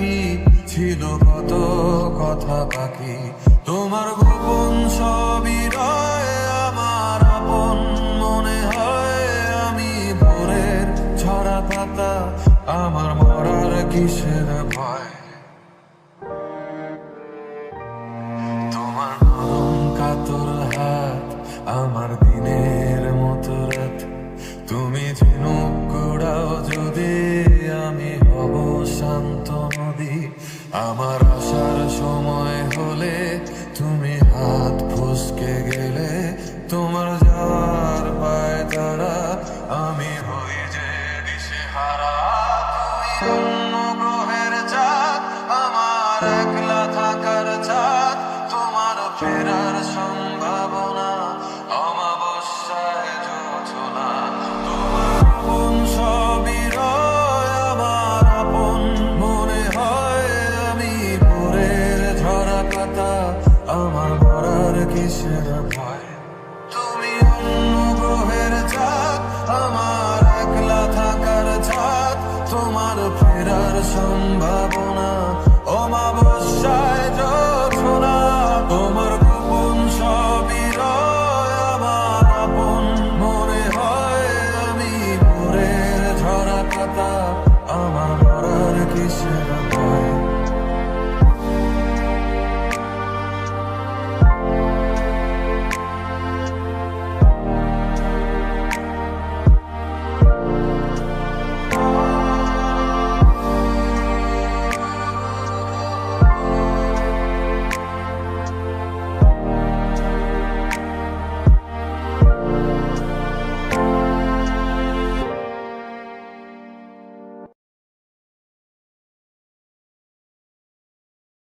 ঘরে ছিল কত কথা বাকি? তোমার গোপন সবই আমার আপন মনে হয় আমি ভোরের ছড়া পাতা, আমার মরার কিসের ভয়? আমার আসার সময় হলে তুমি হাত ফুসকে গেলে তোমার যাওয়ার পায় তারা আমি হই যে দিশে হারা অন্য গ্রহের চাঁদ, আমার একলা কিসের ভয় তুমি অন্য গ্রহের চাঁদ আমার একলা থাকার চাঁদ তোমার ফেরার সম্ভাবনা